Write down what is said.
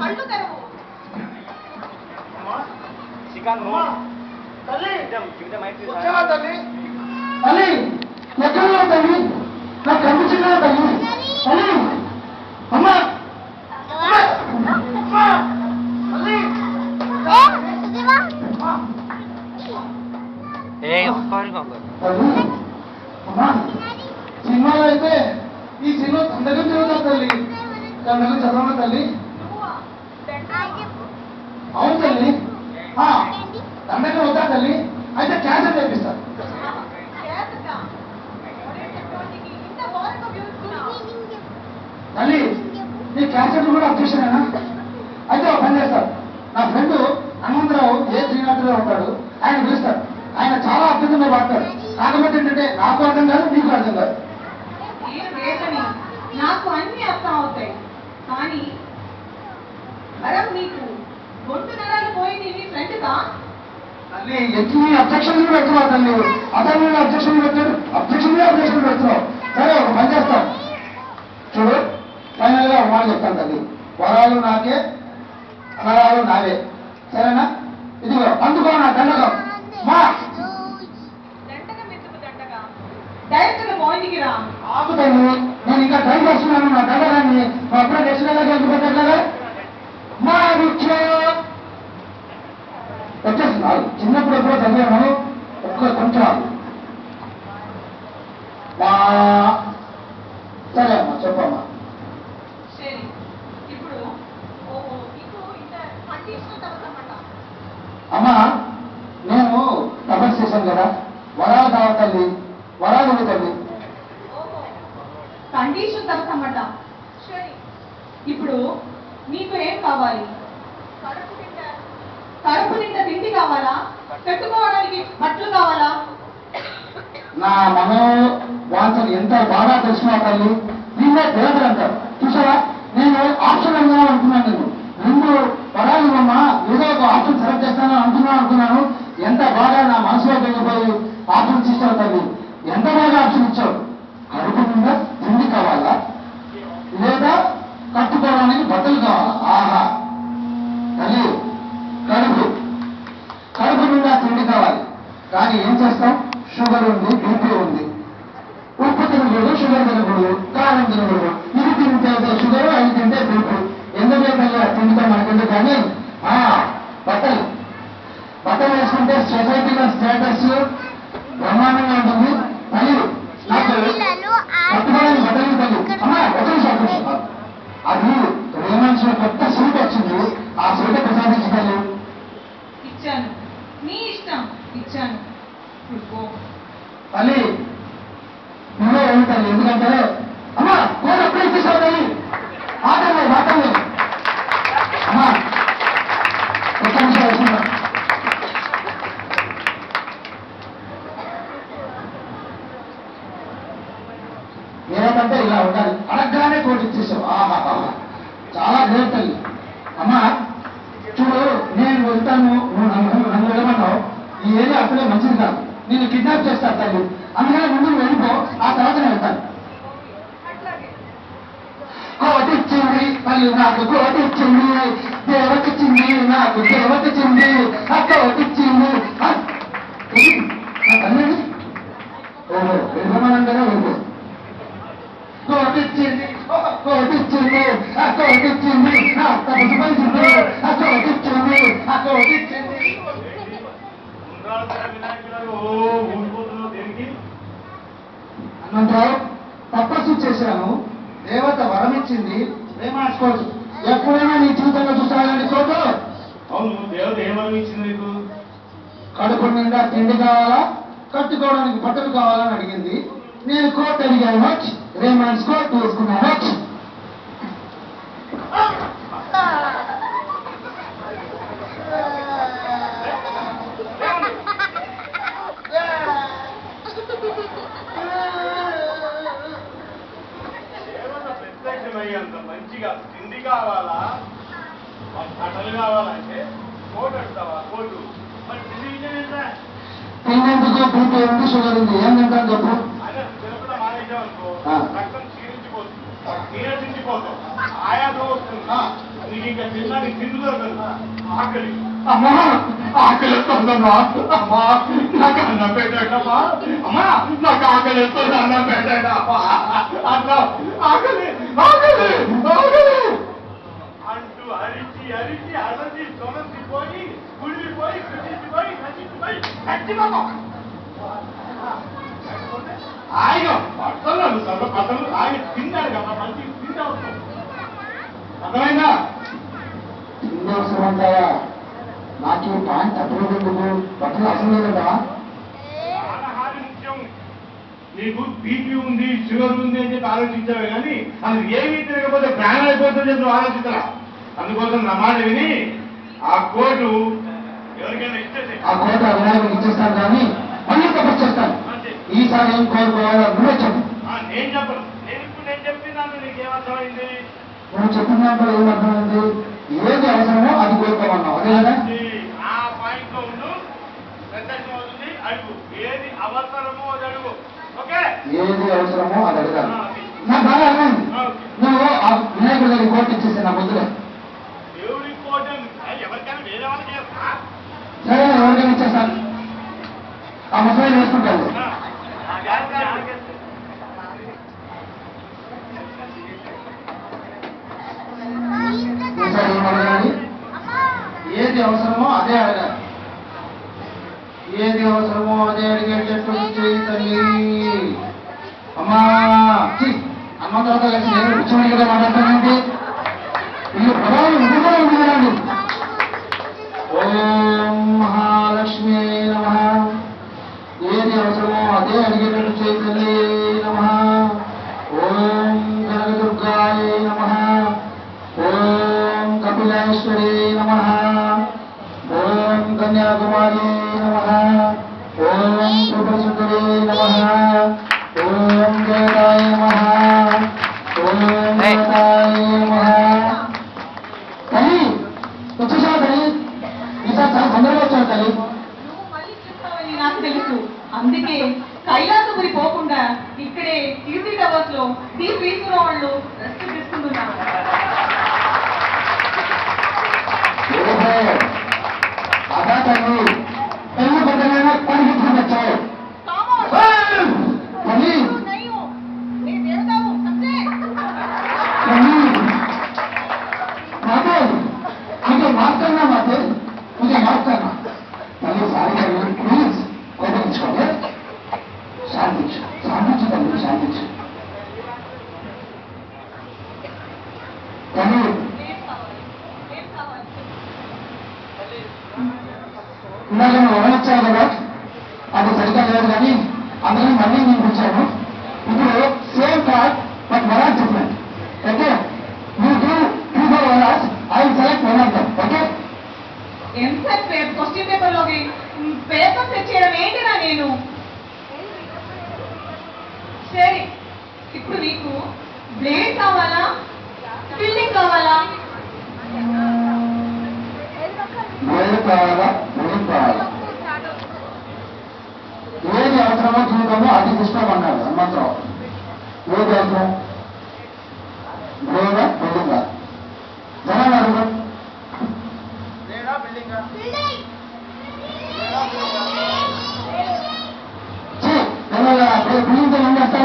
కళ్ళు తెరవు తల్లి వచ్చావా తల్లి తల్లి ఎక్కడ తల్లి తల్లి తల్లి తల్లి అమ్మా! సినిమాలో అయితే ఈ సినిమా దండగం చదువుతా తల్లి దండగం చదవనా తల్లి అవును తల్లి. ఆ, వద్దా తల్లి? అయితే క్యాన్సర్ చేపిస్తా తల్లి నీ క్యాన్సర్ కూడా అబ్జెక్షనేనా అయితే ఒక పని చేస్తారు నా ఫ్రెండ్ హనుమంతరావు ఏ శ్రీనాథులో ఉంటాడు ఆయన పిలుస్తారు ఆయన చాలా అద్భుతంగా వాడతాడు కాకపోతే ఏంటంటే నాకు అర్థం కాదు నీకు అర్థం కాదు ఈ రేపని నాకు అన్ని అర్థం అవుతాయి కానీ వరం నీకు గొంతు నరాలు పోయింది నీ ఫ్రెండ్గా తల్లి ఎన్ని అబ్జెక్షన్ పెడుతున్నావు తల్లి? అతను పెట్టాడు అబ్జెక్షన్ మీద అబ్జెక్షన్ పెడుతున్నావు సరే ఒక పని చేస్తాం. చూడు ఫైనల్గా ఒక మాట చెప్తాను తల్లి. వరాలు నాకే అనరాలు నావే. సరేనా? ఇదిగో అందుకో నా దండకం. మా! దండగా రా. ఆపుతాను నేను ఇంకా ట్రై చేస్తున్నాను నా దండకాన్ని మా అప్పుడే నెల వెళ్ళిపోతాడు మా వచ్చేస్తున్నారు చిన్నప్పుడు ఎప్పుడో చదివాను ఒక్క కొంచెం ఆగు. మా సరే అమ్మా చెప్పమ్మా సరే ఇప్పుడు ఓహో నీకు ఇంత కండిషన్ తప్పమాట అమ్మా నేను చేశాను కదా? వరాలు కావాలి తల్లి వరాలు ఇవ్వు తల్లి కండిషన్ తప్పమాట సరే. ఇప్పుడు నీకు ఏం కావాలి? కడుపు నిండా. తిండి కావాలా? పెట్టుకోవడానికి బట్టలు కావాలా? నా మనో వాంఛలు ఎంత బాగా తెలిసిన తల్లి దీన్నే దేవతలు అంటారు. చూసావా? నేను ఆప్షన్ అనుకున్నాను నేను. రెండు పడాలి అమ్మా ఏదో ఒక ఆప్షన్ సెలెక్ట్ చేస్తాను అనుకున్నాను అనుకున్నాను ఎంత బాగా నా మనసులో వెళ్ళిపోయి ఆప్షన్స్ ఇచ్చావు తల్లి? ఎంత బాగా ఆప్షన్ ఇచ్చావు కడుపు నిండా తిండి కావాలా? లేదా కట్టుకోవడానికి బట్టలు కావాలా? ఆహా. తల్లి కడుపు. కడుపు నిండా తిండి కావాలి. కానీ ఏం చేస్తాం? షుగర్ ఉంది బీపీ ఉంది. ఉప్పు తినకూడదు షుగర్ తినకూడదు కారం తినకూడదు. ఇది తింటే షుగర్ అది తింటే బీపీ ఎందుకంటే తింటే మనకెందుకు కానీ ఆ, బట్టలు బట్టలు వేసుకుంటే సొసైటీలో స్టేటస్ బ్రహ్మాండంగా ఉంటుంది తల్లి. నాకు పట్టుకోవడానికి బట్టలు తల్లి. అమ్మా ఒక నిమిషం. అది కొత్త సూట్ వచ్చింది. ఆ సూట్ ప్రసాదించి తల్లి. ఇచ్చాను. నీ ఇష్టం. ఇచ్చాను. తల్లి నువ్వే తల్లి. ఎందుకంటే అమ్మా నేను ఎప్పుడు ఇచ్చేసావు తల్లి ఏమంటే ఇలా ఉండాలి. అనగానే కోటి ఇచ్చేసావు. ఆహా చాలా గ్రేట్ తల్లి. అమ్మా చూడు నేను వెళ్తాను. నువ్వు నన్ను వెళ్ళమన్నావు ఈ ఏరియా అప్పుడే మంచిది కాదు. నేను కిడ్నాప్ చేస్తాను తల్లి. అందుకని ముందు వెళ్ళిపో ఆ తర్వాత నేను వెళ్తాను. అట్లాగే కోటిచ్చింది తల్లి నాకు కోటిచ్చింది దేవకిచ్చింది నాకు దేవకిచ్చింది ఆ కోటిచ్చింది ఆ, నా తల్లి? ఓహో వెళ్ళమనంగానే వెళ్ళిపో. కోటిచ్చింది ఓహో, కోటిచ్చింది ఆ కోటిచ్చింది ఆ తపసు పంచింది ఆ కోటిచ్చింది ఆ కోటిచ్చింది ఉండ్రాళ్ళ వినాయకుడు ఓ ఊడిపోతున్నావు దేనికి అనంతరావు తపస్సు చేశాను. దేవత వరం ఇచ్చింది. ప్రేమాసుకోవచ్చు ఎప్పుడైనా నీ జీవితంలో చూసానండి కోటు అవును దేవత ఏమని ఇచ్చింది నీకు. కడుపు నిండా తిండి కావాలా? కట్టుకోవడానికి బట్టలు కావాలని అడిగింది. నేను కోట్ అడిగాను. వేసుకున్నాను వచ్చి దేవత ప్రత్యక్షమయ్యేంత మంచిగా తిండి కావాలా? బట్టలు కావాలంటే కోటు పెడతావా కోటు. మరి తిండి విషయం ఏంట్రా? తినేందుకు బీపీ ఉంది షుగర్ ఉంది. ఏం అమ్మా ఆకలి వస్తుందమ్మా అమ్మా. నాకు అన్నం పెట్టాడమ్మా అమ్మా. నాకు ఆకలి వస్తుంది అన్నం పెట్టాడమ్మా అట్లా ఆకలి ఆకలి. అంటారా నాకు ఈ పాయింట్ తప్పలేదు ఎందుకు బట్టలు అవసరం లేదంటా నీకు బీపీ ఉంది షుగర్ ఉంది అని చెప్పి ఆలోచించావు కానీ అది ఏమీ తినకపోతే ప్రాణం అయిపోతుందని చెప్పి నువ్వు ఆలోచించరా అందుకోసం నా మాట విని ఆ కోటు ఎవరికైనా ఇచ్చేసే ఆ కోట వినాయకుడికి ఇచ్చేస్తాను కానీ మళ్ళీ తపస్సు చేస్తాను. ఈసారి ఏం కోరుకోవాలో నువ్వే చెప్పు. నేను చెప్పను. నేను ఇప్పుడు నేను చెప్పినాను నీకేమర్థమైంది నువ్వు చెప్పిన దాంట్లో ఏం అర్థమైంది? ఏది అవసరమో అది కోరుకోమన్నావు అదే కదా? ఏది అవసరమో అది అడగాలి. నాకు బాగా అర్థమైంది. నువ్వు ఆ వినాయకుడి దగ్గర కోర్టు ఇచ్చేసి నా చేస్తా సరే ఎవరికైనా ఇచ్చేస్తాను ఆ ముసలి వేసుకుంటాను ఏది అవసరమో అదే అడగాలి. ఏది అవసరమో అదే అడిగేటట్టు తల్లి. అమ్మా అమ్మ తర్వాత కలిసి నేను కూర్చోమని కదా మాట్లాడతానండి కన్యాకుమారి నమ తల్లి వచ్చేసావు తల్లి ఈసారి చాలా తొందరగా వచ్చావు తల్లి మళ్ళీ నాకు తెలుసు అందుకే కైలాసపురి పోకుండా ఇక్కడే కీర్తి టవర్స్లో తీసుకున్న వాళ్ళు రెస్ట్ తీసుకుంటున్నారు ఓహో వరనిచ్చావు కదా అది సరిగ్గా లేదు కానీ అందుకని మళ్ళీ నేను పిలిచాను ఇప్పుడు same card but వరాజ్ different okay you do two four వరాజ్ I select one of them okay paper question పేపర్లోకి paper set చేయడం ఏంటిరా నేను? సరే ఇప్పుడు నీకు బ్లేడ్ కావాలా? ఫిల్లింగ్ కావాలా? కావాలా? కావాలా? జీవితంలో అది ఇష్టం అన్నాడు హనుమంతరావు ఏది అవసరం లేదా బిల్డింగా? జనాలు అడుగు. ఛీ, పిల్లలు అప్పుడు బిల్డింగ్తో